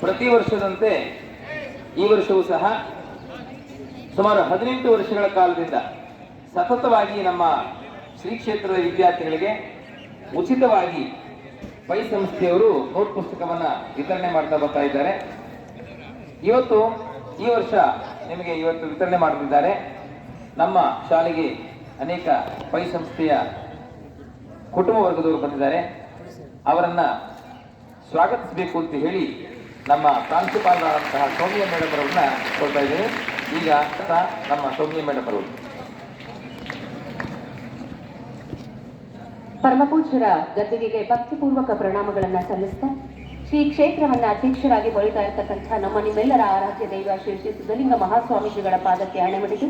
ಪ್ರತಿ ವರ್ಷದಂತೆ ಈ ವರ್ಷವೂ ಸಹ ಸುಮಾರು ಹದಿನೆಂಟು ವರ್ಷಗಳ ಕಾಲದಿಂದ ಸತತವಾಗಿ ನಮ್ಮ ಶ್ರೀ ಕ್ಷೇತ್ರದ ವಿದ್ಯಾರ್ಥಿಗಳಿಗೆ ಉಚಿತವಾಗಿ ಪೈ ಸಂಸ್ಥೆಯವರು ನೋಟ್ ಪುಸ್ತಕವನ್ನು ವಿತರಣೆ ಮಾಡ್ತಾ ಬರ್ತಾ ಇದ್ದಾರೆ. ಇವತ್ತು ಈ ವರ್ಷ ನಿಮಗೆ ಇವತ್ತು ವಿತರಣೆ ಮಾಡುತ್ತಿದ್ದಾರೆ ನಮ್ಮ ಶಾಲೆಗೆ ಅನೇಕ ಪೈ ಸಂಸ್ಥೆಯ ಕುಟುಂಬ ವರ್ಗದವರು ಬಂದಿದ್ದಾರೆ. ಅವರನ್ನ ಸ್ವಾಗತಿಸಬೇಕು ಅಂತ ಹೇಳಿ ನಮ್ಮ ಪ್ರಾಂಶುಪಾಲರಾದಂತಹ ಸೌಮ್ಯ ಮೇಡಮ್ ಅವರನ್ನ ಕೊಡ್ತಾ ಇದ್ದೀನಿ. ಈಗ ನಮ್ಮ ಸೌಮ್ಯ ಮೇಡಮ್ ಅವರು. ಪರಮಪೂಜ್ಯರ ಗದ್ದುಗೆಗೆ ಭಕ್ತಿಪೂರ್ವಕ ಪ್ರಣಾಮಗಳನ್ನ ಸಲ್ಲಿಸ್ತಾ, ಶ್ರೀ ಕ್ಷೇತ್ರವನ್ನ ಅಧ್ಯಕ್ಷರಾಗಿ ಬಳಿತಾ ಇರತಕ್ಕಂಥ ನಮ್ಮ ನಿಮ್ಮೆಲ್ಲರ ಆರಾಧ್ಯ ದೈವ ಶ್ರೀ ಶ್ರೀ ಸಿದ್ಧಲಿಂಗ ಮಹಾಸ್ವಾಮೀಜಿಗಳ ಪಾದಕ್ಕೆ ಹಣೆಮಡಿದು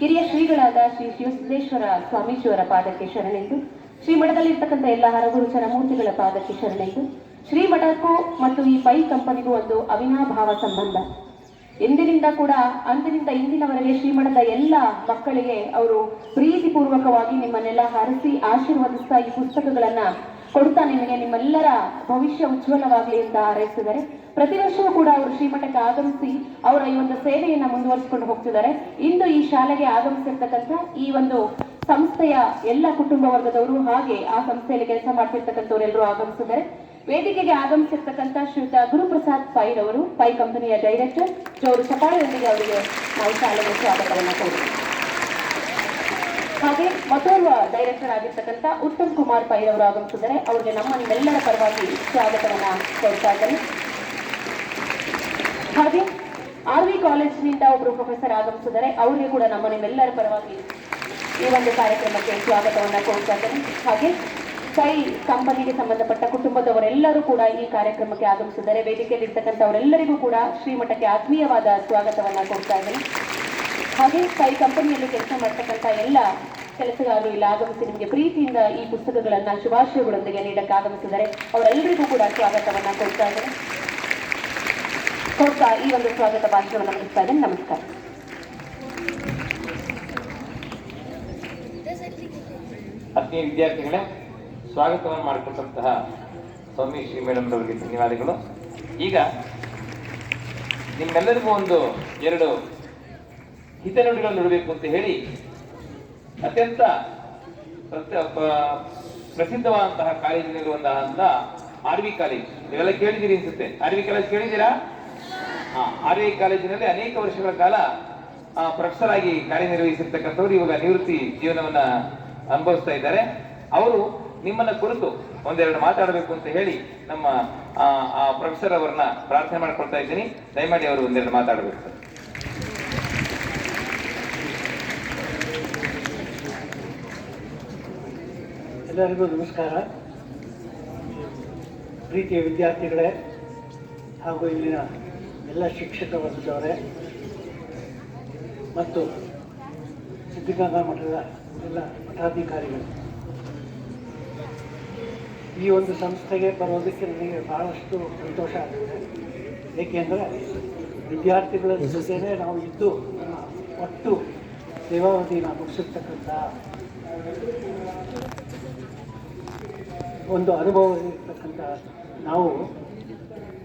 ಹಿರಿಯ ಶ್ರೀಗಳಾದ ಶ್ರೀ ಶಿವಸಿದ್ದೇಶ್ವರ ಸ್ವಾಮೀಜಿಯವರ ಪಾದಕ್ಕೆ ಶರಣೆಂದು, ಶ್ರೀಮಠದಲ್ಲಿರ್ತಕ್ಕಂಥ ಎಲ್ಲ ಹರಗುರು ಚರಮೂರ್ತಿಗಳ ಪಾದಕ್ಕೆ ಶರಣೆಂದು ಶ್ರೀಮಠಕ್ಕೂ ಮತ್ತು ಈ ಪೈ ಕಂಪನಿಗೂ ಒಂದು ಅವಿನಾಭಾವ ಸಂಬಂಧ. ಎಂದಿನಿಂದ ಕೂಡ ಅಂದಿನಿಂದ ಇಂದಿನವರೆಗೆ ಶ್ರೀಮಠದ ಎಲ್ಲ ಮಕ್ಕಳಿಗೆ ಅವರು ಪ್ರೀತಿಪೂರ್ವಕವಾಗಿ ನಿಮ್ಮನ್ನೆಲ್ಲ ಹರಸಿ ಆಶೀರ್ವದಿಸ್ತಾ ಈ ಪುಸ್ತಕಗಳನ್ನ ಕೊಡ್ತಾ ನಿಮಗೆ. ನಿಮ್ಮೆಲ್ಲರ ಭವಿಷ್ಯ ಉಜ್ವಲವಾಗಲಿ ಅಂತ ಹಾರೈಸಿದ್ದಾರೆ. ಪ್ರತಿ ವರ್ಷವೂ ಕೂಡ ಅವರು ಶ್ರೀಮಠಕ್ಕೆ ಆಗಮಿಸಿ ಅವರ ಈ ಒಂದು ಸೇವೆಯನ್ನ ಮುಂದುವರಿಸಿಕೊಂಡು ಹೋಗ್ತಿದ್ದಾರೆ. ಇಂದು ಈ ಶಾಲೆಗೆ ಆಗಮಿಸಿರ್ತಕ್ಕಂಥ ಈ ಒಂದು ಸಂಸ್ಥೆಯ ಎಲ್ಲ ಕುಟುಂಬ ವರ್ಗದವರು ಹಾಗೆ ಆ ಸಂಸ್ಥೆಯಲ್ಲಿ ಕೆಲಸ ಮಾಡ್ತಿರ್ತಕ್ಕಂಥವರೆಲ್ಲರೂ ಆಗಮಿಸಿದ್ದಾರೆ. ವೇದಿಕೆಗೆ ಆಗಮಿಸಿರ್ತಕ್ಕಂಥ ಶ್ರೀಯುತ ಗುರುಪ್ರಸಾದ್ ಪೈರ್ ಅವರು ಪೈ ಕಂಪನಿಯ ಡೈರೆಕ್ಟರ್ ಜೋರು ಚಪಾಳಿಯೊಂದಿಗೆ ಅವರಿಗೆ ನಾವು ಸ್ವಾಗತವನ್ನು ಕೋರಿ ಹಾಗೆ ಮತ್ತೋರ್ವ ಡೈರೆಕ್ಟರ್ ಆಗಿರ್ತಕ್ಕಂಥ ಉತ್ತಮ್ ಕುಮಾರ್ ಪೈರ್ ಅವರು ಆಗಮಿಸಿದರೆ ಅವರಿಗೆ ನಮ್ಮ ನಿಮ್ಮೆಲ್ಲರ ಪರವಾಗಿ ಸ್ವಾಗತವನ್ನು ಕೊಡ್ತಾ ಇದ್ದಾರೆ ಹಾಗೆ ಆರ್ ವಿ ಕಾಲೇಜಿನಿಂದ ಒಬ್ಬರು ಪ್ರೊಫೆಸರ್ ಆಗಮಿಸಿದರೆ ಅವರಿಗೆ ಕೂಡ ನಮ್ಮ ನಿಮ್ಮೆಲ್ಲರ ಪರವಾಗಿ ಈ ಒಂದು ಕಾರ್ಯಕ್ರಮಕ್ಕೆ ಸ್ವಾಗತವನ್ನು ಕೋರ್ತಾ ಇದ್ದೇನೆ. ಹಾಗೆ ಕೈ ಕಂಪನಿಗೆ ಸಂಬಂಧಪಟ್ಟ ಕುಟುಂಬದವರೆಲ್ಲರೂ ಕೂಡ ಈ ಕಾರ್ಯಕ್ರಮಕ್ಕೆ ಆಗಮಿಸಿದ್ದಾರೆ. ವೇದಿಕೆಯಲ್ಲಿ ಇರ್ತಕ್ಕಂಥವರೆಲ್ಲರಿಗೂ ಕೂಡ ಶ್ರೀಮಠಕ್ಕೆ ಆತ್ಮೀಯವಾದ ಸ್ವಾಗತವನ್ನು ಕೊಡ್ತಾ ಇದ್ದೇನೆ. ಹಾಗೆ ಸ್ಕೈ ಕಂಪನಿಯಲ್ಲಿ ಕೆಲಸ ಮಾಡ್ತಕ್ಕಂಥ ಎಲ್ಲ ಕೆಲಸಗಾರರು ಇಲ್ಲಿ ಆಗಮಿಸಿ ನಿಮಗೆ ಪ್ರೀತಿಯಿಂದ ಈ ಪುಸ್ತಕಗಳನ್ನು, ಶುಭಾಶಯಗಳೊಂದಿಗೆ ನೀಡಕ್ಕೆ ಆಗಮಿಸಿದ್ದಾರೆ. ಅವರೆಲ್ಲರಿಗೂ ಕೂಡ ಸ್ವಾಗತವನ್ನು ಕೊಡ್ತಾ ಇದ್ದಾರೆ ಕೊಡ್ತಾ ಈ ಒಂದು ಸ್ವಾಗತ ಭಾಷಣವನ್ನು ಮುಗಿಸ್ತಾ ಇದ್ದೇನೆ. ನಮಸ್ಕಾರ. ಆತ್ಮೀಯ ವಿದ್ಯಾರ್ಥಿಗಳೇ ಸ್ವಾಗತವನ್ನು ಮಾಡಿಕೊಟ್ಟಂತಹ ಸ್ವಾಮಿ ಶ್ರೀ ಮೇಡಮ್ ಅವರಿಗೆ ಧನ್ಯವಾದಗಳು. ಈಗ ನಿಮ್ಮೆಲ್ಲರಿಗೂ ಒಂದು ಎರಡು ಹಿತನುಡಿಗಳನ್ನು ನುಡಬೇಕು ಅಂತ ಹೇಳಿ ಅತ್ಯಂತ ಪ್ರಸಿದ್ಧವಾದಂತಹ ಕಾಲೇಜಿನಲ್ಲಿರುವಂತಹ ಆರ್ ವಿ ಕಾಲೇಜ್. ನೀವೆಲ್ಲ ಕೇಳಿದಿರಿ ಅನ್ಸುತ್ತೆ. ಆರ್ ವಿ ಕಾಲೇಜ್ ಕೇಳಿದ್ದೀರಾ? ಆರ್ ವಿ ಕಾಲೇಜಿನಲ್ಲಿ ಅನೇಕ ವರ್ಷಗಳ ಕಾಲ ಪ್ರೊಫೆಸರ್ ಆಗಿ ಕಾರ್ಯನಿರ್ವಹಿಸಿರ್ತಕ್ಕಂಥವ್ರು ಇವಾಗ ನಿವೃತ್ತಿ ಜೀವನವನ್ನ ಅನುಭವಿಸ್ತಾ ಇದ್ದಾರೆ. ಅವರು ನಿಮ್ಮನ್ನ ಕುರಿತು ಒಂದೆರಡು ಮಾತಾಡಬೇಕು ಅಂತ ಹೇಳಿ ನಮ್ಮ ಆ, ಪ್ರೊಫೆಸರ್ ಅವರನ್ನ ಪ್ರಾರ್ಥನೆ ಮಾಡ್ಕೊಳ್ತಾ ಇದ್ದೀನಿ. ದಯಮಾಡಿ ಅವರು ಒಂದೆರಡು ಮಾತಾಡಬೇಕು. ಎಲ್ಲರಿಗೂ ನಮಸ್ಕಾರ. ಪ್ರೀತಿಯ ವಿದ್ಯಾರ್ಥಿಗಳೇ ಹಾಗೂ ಇಲ್ಲಿನ ಎಲ್ಲ ಶಿಕ್ಷಕ ವರ್ಗದವರೇ ಮತ್ತು ಸಿದ್ಧಗಂಗಾ ಮಠದ ಎಲ್ಲ ಮಠಾಧಿಕಾರಿಗಳು ಈ ಒಂದು ಸಂಸ್ಥೆಗೆ ಬರೋದಕ್ಕೆ ನನಗೆ ಬಹಳಷ್ಟು ಸಂತೋಷ ಆಗುತ್ತೆ. ಏಕೆಂದರೆ ವಿದ್ಯಾರ್ಥಿಗಳ ಜೊತೆನೇ ನಾವು ಇದ್ದು ನಮ್ಮ ಒಟ್ಟು ಸೇವಾವಧಿನ ಮುಗಿಸಿರ್ತಕ್ಕಂಥ ಒಂದು ಅನುಭವ ಇರ್ತಕ್ಕಂಥ ನಾವು,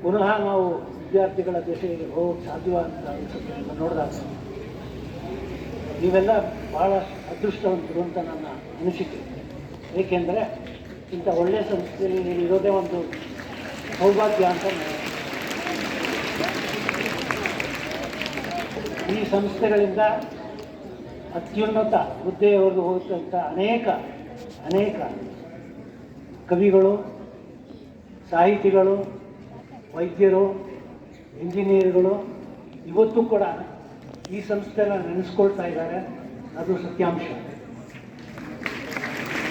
ಪುನಃ ನಾವು ವಿದ್ಯಾರ್ಥಿಗಳ ಜೊತೆಗೆ ಹೋಗಕ್ಕೆ ಸಾಧ್ಯ ಅಂತ ಅನಿಸುತ್ತೆ ನೋಡಿದಾಗ ನೀವೆಲ್ಲ ಭಾಳ ಅದೃಷ್ಟವಂತರು ಅಂತ ನನ್ನ ಅನಿಸಿಕೆ. ಏಕೆಂದರೆ ಇಂಥ ಒಳ್ಳೆಯ ಸಂಸ್ಥೆಯಲ್ಲಿ ನೀವು ಇರೋದೇ ಒಂದು ಸೌಭಾಗ್ಯ ಅಂತ ಈ ಸಂಸ್ಥೆಗಳಿಂದ ಅತ್ಯುನ್ನತ ಹುದ್ದೆಯವರೆಗೂ ಹೋಗುತ್ತಂಥ ಅನೇಕ ಅನೇಕ ಕವಿಗಳು, ಸಾಹಿತಿಗಳು, ವೈದ್ಯರು, ಇಂಜಿನಿಯರ್ಗಳು ಇವತ್ತು ಕೂಡ ಈ ಸಂಸ್ಥೆನ ನೆನೆಸ್ಕೊಳ್ತಾ ಇದ್ದಾರೆ. ಅದು ಸತ್ಯಾಂಶ.